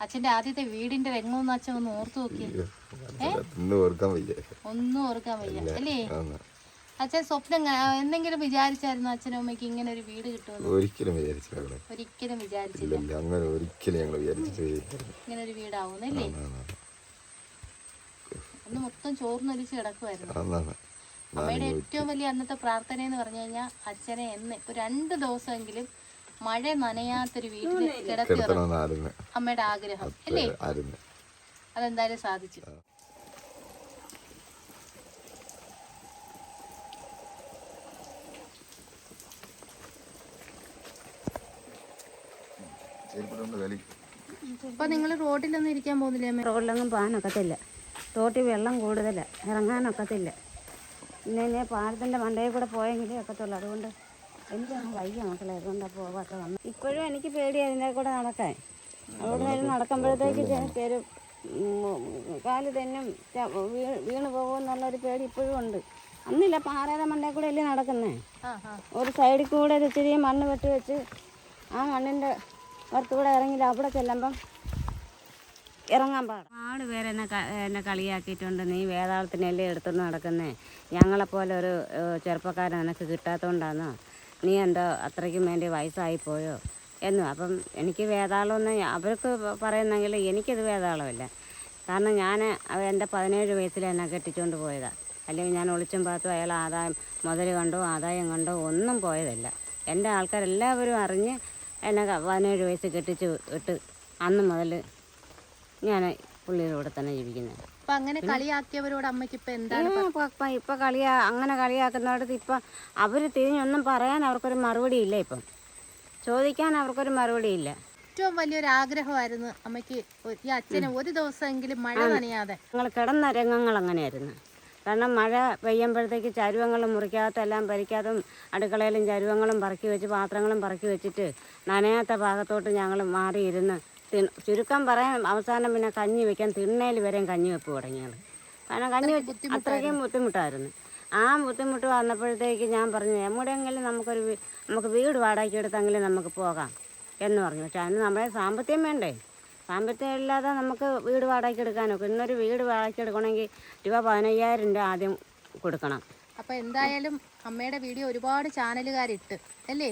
അച്ഛന്റെ ആദ്യത്തെ വീടിന്റെ രംഗമെന്ന് അച്ഛൻ ഒന്ന് ഓർത്തു നോക്കിയേ ഒന്നും ഓർക്കാൻ വയ്യ. അല്ലേ അച്ഛൻ സ്വപ്നം എന്തെങ്കിലും വിചാരിച്ചായിരുന്നു അച്ഛനും അമ്മയ്ക്ക് ഇങ്ങനെ ഒരു വീട് കിട്ടുമെന്ന്? ഒരിക്കലും വിചാരിച്ചില്ല ഒരിക്കലും വിചാരിച്ചില്ല. അങ്ങനെ ഒരിക്കലും ഞങ്ങൾ ഇങ്ങനെ ഒരു വീടാവുന്നല്ലേ അന്ന് മൊത്തം ചോർന്നൊലിച്ച് കിടക്കുമായിരുന്നു അമ്മയുടെ ഏറ്റവും വലിയ അന്നത്തെ പ്രാർത്ഥന എന്ന് പറഞ്ഞു കഴിഞ്ഞാൽ അച്ഛനെ എന്ന് ഇപ്പൊ രണ്ട് ദിവസമെങ്കിലും മഴ നനയാത്തൊരു വീട്ടിൽ കിടത്തി കിടത്തണമെന്നായിരുന്നു അമ്മയുടെ ആഗ്രഹം അല്ലേ? അതെന്തായാലും സാധിച്ചു. ഇപ്പൊ നിങ്ങൾ റോഡിലൊന്നും ഇരിക്കാൻ പോകുന്നില്ലേ അമ്മ? റോഡിലൊന്നും പോകാനൊക്കത്തില്ല. തോട്ടിൽ വെള്ളം കൂടുതൽ ഇറങ്ങാനൊക്കത്തില്ല. പിന്നെ പാലത്തിന്റെ മണ്ടയിൽ കൂടെ പോയെങ്കിലേ ഒക്കത്തുള്ളൂ. അതുകൊണ്ട് എനിക്കങ്ങ് വയ്യ മക്കളെ അതുകൊണ്ടാണ് പോകാത്ത വന്ന്. ഇപ്പോഴും എനിക്ക് പേടി അതിന്റെ കൂടെ നടക്കാൻ. അവിടെ നിന്ന് നടക്കുമ്പോഴത്തേക്ക് തരും കാൽ തന്നെ വീണ് പോകുമെന്നുള്ളൊരു പേടി ഇപ്പോഴും ഉണ്ട്. അന്നില്ല പാറയുടെ മണ്ടേ കൂടെ അല്ലേ നടക്കുന്നേ? ഒരു സൈഡിൽ കൂടെ ഒരു ഇച്ചിരി മണ്ണ് വെട്ടി വെച്ച് ആ മണ്ണിന്റെ പുറത്തുകൂടെ ഇറങ്ങില്ല അവിടെ ചെല്ലുമ്പം ഇറങ്ങാൻ പാടും. ഒരുപാട് പേരെ എന്നെ കളിയാക്കിയിട്ടുണ്ട്. നീ വേതാളത്തിനല്ലേ എടുത്തുകൊണ്ട് നടക്കുന്നേ? ഞങ്ങളെപ്പോലെ ഒരു ചെറുപ്പക്കാരൻ നിനക്ക് കിട്ടാത്തതുകൊണ്ടാണോ നീ എന്തോ അത്രയ്ക്കും വേണ്ടി വയസ്സായി പോയോ എന്നും. അപ്പം എനിക്ക് വേതാളമെന്ന് അവർക്ക് പറയുന്നെങ്കിൽ എനിക്കത് വേതാളമല്ല. കാരണം ഞാൻ എന്റെ പതിനേഴ് വയസ്സിൽ എന്നെ കെട്ടിച്ചുകൊണ്ട് പോയതാണ് അല്ലെങ്കിൽ ഞാൻ ഒളിച്ചും പാത്തും അയാൾ ആദായം മുതൽ കണ്ടോ ആദായം കണ്ടോ ഒന്നും പോയതല്ല. എന്റെ ആൾക്കാരെല്ലാവരും അറിഞ്ഞ് എന്നെ പതിനേഴ് വയസ്സ് കെട്ടിച്ച് വിട്ട് അന്ന് മുതൽ ഞാൻ പുള്ളിയുടെ കൂടെ തന്നെ ജീവിക്കുന്നത് അപ്പൊ അങ്ങനെ കളിയാക്കിയവരോട് അമ്മയ്ക്ക് ഇപ്പൊ എന്താണ് ഇപ്പൊ കളിയാ അങ്ങനെ കളിയാക്കുന്നിടത്ത് ഇപ്പൊ അവർ തിരിഞ്ഞൊന്നും പറയാൻ അവർക്കൊരു മറുപടി ഇല്ല ഇപ്പം. ചോദിക്കാൻ അവർക്കൊരു മറുപടി ഇല്ല ഏറ്റവും വലിയൊരു ആഗ്രഹമായിരുന്നു അമ്മയ്ക്ക് ഈ അച്ഛനെ ഒരു ദിവസമെങ്കിലും മഴ നനയാതെ. ഞങ്ങൾ കിടന്ന രംഗങ്ങൾ അങ്ങനെയായിരുന്നു. കാരണം മഴ പെയ്യുമ്പോഴത്തേക്ക് ചരുവങ്ങളും മുറിക്കാത്ത എല്ലാം പരിക്കാതും അടുക്കളയിലും ചരുവങ്ങളും പറക്കി വെച്ച് പാത്രങ്ങളും പറക്കി വെച്ചിട്ട് നനയാത്ത ഭാഗത്തോട്ട് ഞങ്ങൾ മാറിയിരുന്ന് ചുരുക്കം പറയാം അവസാനം പിന്നെ കഞ്ഞി വെക്കാൻ തിണ്ണയിൽ വരെയും കഞ്ഞി വെപ്പ് തുടങ്ങിയത് കാരണം കഞ്ഞി വെച്ച് അത്രയ്ക്കും ബുദ്ധിമുട്ടായിരുന്നു. ആ ബുദ്ധിമുട്ട് വന്നപ്പോഴത്തേക്ക് ഞാൻ പറഞ്ഞു എവിടെയെങ്കിലും നമുക്കൊരു നമുക്ക് വീട് വാടകയ്ക്ക് എടുത്തെങ്കിലും നമുക്ക് പോകാം എന്ന് പറഞ്ഞു. പക്ഷെ അതിന് നമ്മളെ സാമ്പത്തികം വേണ്ടേ? സാമ്പത്തികം ഇല്ലാതെ നമുക്ക് വീട് വാടകയ്ക്ക് എടുക്കാനൊക്കെ. ഇന്നൊരു വീട് വാടകയ്ക്ക് എടുക്കണമെങ്കിൽ രൂപ പതിനയ്യായിരം രൂപ ആദ്യം കൊടുക്കണം. അപ്പൊ എന്തായാലും അമ്മയുടെ വീഡിയോ ഒരുപാട് ചാനലുകാരിട്ട് അല്ലേ?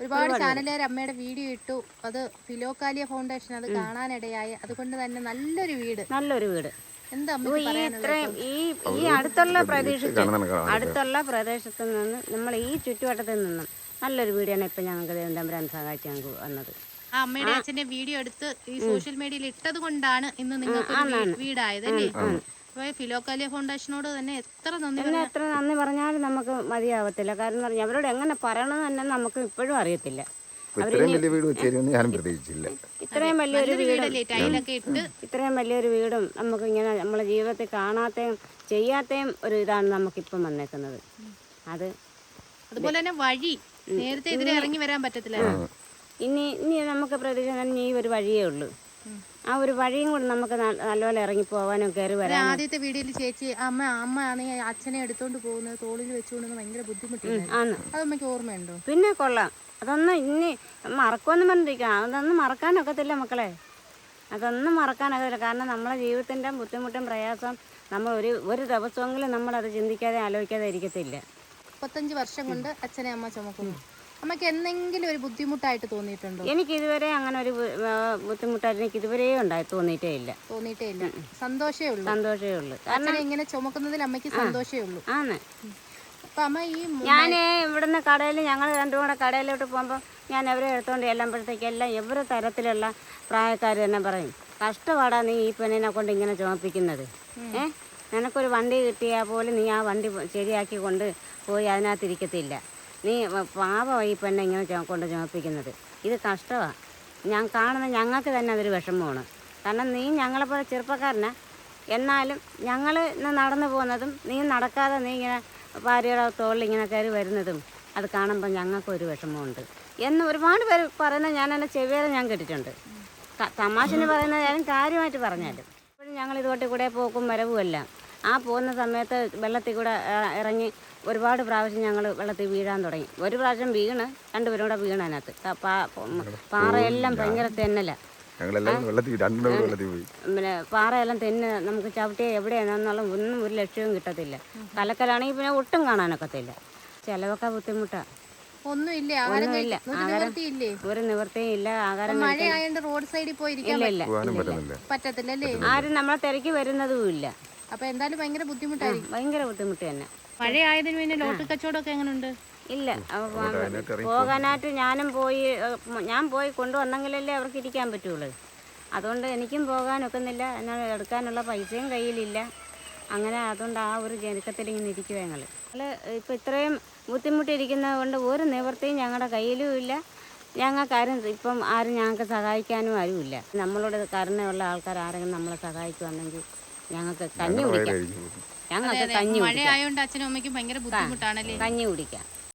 ഒരുപാട് ചാനലുകാർ അമ്മയുടെ വീഡിയോ ഇട്ടു. അത് ഫിലോക്കാലിയ ഫൗണ്ടേഷൻ അത് കാണാനിടയായി. അതുകൊണ്ട് തന്നെ നല്ലൊരു വീട്. നല്ലൊരു വീട്. എന്താ ഇത്രയും ഈ ഈ അടുത്തുള്ള പ്രദേശത്ത് അടുത്തുള്ള പ്രദേശത്ത് നിന്ന് നമ്മൾ ഈ ചുറ്റുവട്ടത്തിൽ നിന്നും നല്ലൊരു വീടാണ് ഇപ്പം ഞങ്ങൾക്ക് ദേവന്തമ്പുരാൻ സഹായിച്ച് ഞങ്ങൾക്ക് വന്നത്. ആ അമ്മയുടെ അച്ഛന്റെ വീഡിയോ എടുത്ത് ഈ സോഷ്യൽ മീഡിയയിൽ ഇട്ടത് കൊണ്ടാണ് ഇന്ന് നിങ്ങൾക്ക് വീടായത് അല്ലേ? അപ്പൊ ഈ ഫിലോക്കാലിയ ഫൗണ്ടേഷനോട് തന്നെ എത്ര നന്ദി എന്നെ എത്ര നന്ദി പറഞ്ഞാലും നമുക്ക് മതിയാവത്തില്ല. കാരണം പറഞ്ഞാൽ അവരോട് എങ്ങനെ പറയണമെന്ന് തന്നെ നമുക്ക് ഇപ്പോഴും അറിയത്തില്ല. ഇത്രയും വലിയ വീട് വെച്ചേരുമെന്ന് ഞാനും പ്രതീക്ഷിച്ചില്ല. ഇത്രയും വലിയൊരു വീടും വീടല്ലേ? ടൈലൊക്കെ ഇട്ട് ഇത്രയും വലിയൊരു വീടും നമുക്ക് ഇങ്ങനെ നമ്മളെ ജീവിതത്തിൽ കാണാത്തയും ചെയ്യാത്തയും ഒരു ഇതാണ് നമുക്കിപ്പം വന്നേക്കുന്നത്. അത് അതുപോലെ തന്നെ വഴി. നേരത്തെ ഇതിൽ ഇറങ്ങി വരാൻ പറ്റത്തില്ല. ഇനി ഇനി നമുക്ക് പ്രതീക്ഷ ഇനി ഈ ഒരു വഴിയേ ഉള്ളൂ. ആ ഒരു വഴിയും കൂടെ നമുക്ക് നല്ലപോലെ ഇറങ്ങി പോവാനും കയറി വരാം ആദ്യത്തെ വീഡിയോയിൽ ചേച്ചി അമ്മ അമ്മ ആണെങ്കിൽ അച്ഛനെ എടുത്തോണ്ട് പോകുന്നത് തോളിൽ വെച്ചുകൊണ്ട് ഭയങ്കര ബുദ്ധിമുട്ടാണ് അത് അമ്മയ്ക്ക് ഓർമ്മയുണ്ടോ? പിന്നെ കൊള്ളാം. അതൊന്നും ഇനി മറക്കുമെന്ന് പറഞ്ഞിരിക്കാം. അതൊന്നും മറക്കാനൊക്കത്തില്ല മക്കളെ. അതൊന്നും മറക്കാനൊക്കത്തില്ല. കാരണം നമ്മളെ ജീവിതത്തിന്റെ ബുദ്ധിമുട്ടും പ്രയാസം നമ്മൾ ഒരു ഒരു ദിവസമെങ്കിലും നമ്മളത് ചിന്തിക്കാതെ ആലോചിക്കാതെ ഇരിക്കത്തില്ല. മുപ്പത്തഞ്ച് വർഷം കൊണ്ട് അച്ഛനെ അമ്മ ചുമക്കുന്നു. അമ്മയ്ക്ക് എന്തെങ്കിലും ഒരു ബുദ്ധിമുട്ടായിട്ട് തോന്നിയിട്ടുണ്ടോ? എനിക്ക് ഇതുവരെ അങ്ങനെ ഒരു ബുദ്ധിമുട്ടായിട്ട് എനിക്ക് ഇതുവരെ ഉണ്ടായി തോന്നിയിട്ടേ ഇല്ല. തോന്നിയിട്ടേ ഇല്ല. സന്തോഷമേ ഉള്ളൂ. സന്തോഷമേ ഉള്ളൂ. കാരണം ഇങ്ങനെ ചുമക്കുന്നതിൽ അമ്മയ്ക്ക് സന്തോഷമേ ഉള്ളൂ. ആണ്. അപ്പൊ അമ്മ ഈ ഞാൻ ഇവിടുന്ന് കടയിൽ ഞങ്ങൾ രണ്ടും കൂടെ കടയിലോട്ട് പോകുമ്പോൾ ഞാൻ അവരെ എടുത്തുകൊണ്ട് ചെല്ലുമ്പോഴത്തേക്ക് എല്ലാം എവരെ തരത്തിലുള്ള പ്രായക്കാർ തന്നെ പറയും. കഷ്ടപാടാ നീ ഈ പെണ്ണിനെ കൊണ്ട് ഇങ്ങനെ ചുമപ്പിക്കുന്നത്. ഏ? നിനക്കൊരു വണ്ടി കിട്ടിയാൽ പോലും നീ ആ വണ്ടി ശരിയാക്കി കൊണ്ട് പോയി അതിനകത്തിരിക്കത്തില്ല. നീ പാപമായി പെണ്ണെ ഇങ്ങനെ കൊണ്ട് ചുമപ്പിക്കുന്നത്. ഇത് കഷ്ടമാണ് ഞാൻ കാണുന്ന ഞങ്ങൾക്ക് തന്നെ അതൊരു വിഷമമാണ്. കാരണം നീ ഞങ്ങളെപ്പോലെ ചെറുപ്പക്കാരനാ. എന്നാലും ഞങ്ങൾ ഇന്ന് നടന്നു പോകുന്നതും നീ നടക്കാതെ നീ ഇങ്ങനെ ഭാര്യയുടെ തോളിൽ ഇങ്ങനെ കയറി വരുന്നതും അത് കാണുമ്പോൾ ഞങ്ങൾക്കൊരു വിഷമമുണ്ട്. എന്ന് ഒരുപാട് പേര് പറയുന്നത് ഞാൻ എന്റെ ചെവിയേറെ ഞാൻ കേട്ടിട്ടുണ്ട്. തമാശന് പറയുന്നത് ഞാൻ കാര്യമായിട്ട് പറഞ്ഞാലും. ഇപ്പോഴും ഞങ്ങൾ ഇതുകൊണ്ട് കൂടെ പോക്കും വരവും എല്ലാം ആ പോകുന്ന സമയത്ത് വെള്ളത്തിൽ കൂടെ ഇറങ്ങി ഒരുപാട് പ്രാവശ്യം ഞങ്ങൾ വെള്ളത്തിൽ വീഴാൻ തുടങ്ങി. ഒരു പ്രാവശ്യം വീണ് രണ്ടുപേരും കൂടെ വീണ് അതിനകത്ത്. പാറയെല്ലാം ഭയങ്കര തെന്നല. പിന്നെ പാറയെല്ലാം തെന്ന് നമുക്ക് ചവിട്ടിയ എവിടെയാണെന്നുള്ള ഒന്നും ഒരു ലക്ഷ്യവും കിട്ടത്തില്ല. കലക്കലാണെങ്കിൽ പിന്നെ ഒട്ടും കാണാനൊക്കത്തില്ല. ചിലവൊക്കെ ബുദ്ധിമുട്ടാണ് ഒന്നും ഇല്ലേ ഒന്നുമില്ല. ഒരു നിവൃത്തിയും ഇല്ല ആഹാരം റോഡ് സൈഡിൽ പോയിരിക്കാൻ പറ്റത്തില്ല. ആരും നമ്മളെ തിരക്കി വരുന്നതും ഇല്ല അപ്പൊ എന്തായാലും ഭയങ്കര ബുദ്ധിമുട്ടായിരിക്കും ഭയങ്കര ബുദ്ധിമുട്ട് തന്നെ. മഴയായതിനു ആയതിനു പിന്നെ ലോട്ട് കച്ചവടമൊക്കെ എങ്ങനെയുണ്ട് ഇല്ല. പോകാനായിട്ട് ഞാനും പോയി ഞാൻ പോയി കൊണ്ടുവന്നെങ്കിലല്ലേ അവർക്ക് ഇരിക്കാൻ പറ്റുള്ളൂ. അതുകൊണ്ട് എനിക്കും പോകാനൊക്കുന്നില്ല. എന്നാൽ എടുക്കാനുള്ള പൈസയും കയ്യിലില്ല. അങ്ങനെ അതുകൊണ്ട് ആ ഒരു ജനക്കത്തിൽ ഇങ്ങനെ ഇരിക്കുക ഞങ്ങൾ ഞങ്ങൾ ഇപ്പം ഇത്രയും ബുദ്ധിമുട്ടിയിരിക്കുന്നത് കൊണ്ട് ഒരു നിവൃത്തിയും ഞങ്ങളുടെ കയ്യിലും ഇല്ല. ഞങ്ങൾക്ക് ആരും ഇപ്പം ആരും ഞങ്ങൾക്ക് സഹായിക്കാനും ആരുമില്ല. നമ്മളോട് കരുണയുള്ള ആൾക്കാർ ആരെങ്കിലും നമ്മളെ സഹായിക്കുവാണെങ്കിൽ ഞങ്ങൾക്ക് കഞ്ഞി കുടിക്കാം. ഞങ്ങൾക്ക് കഞ്ഞി മഴ കുടിക്കാം. ആയതുകൊണ്ട് അച്ഛനും അമ്മയ്ക്കും ഭയങ്കര ബുദ്ധിമുട്ടാണല്ലേ? കഞ്ഞി കുടിക്കാം.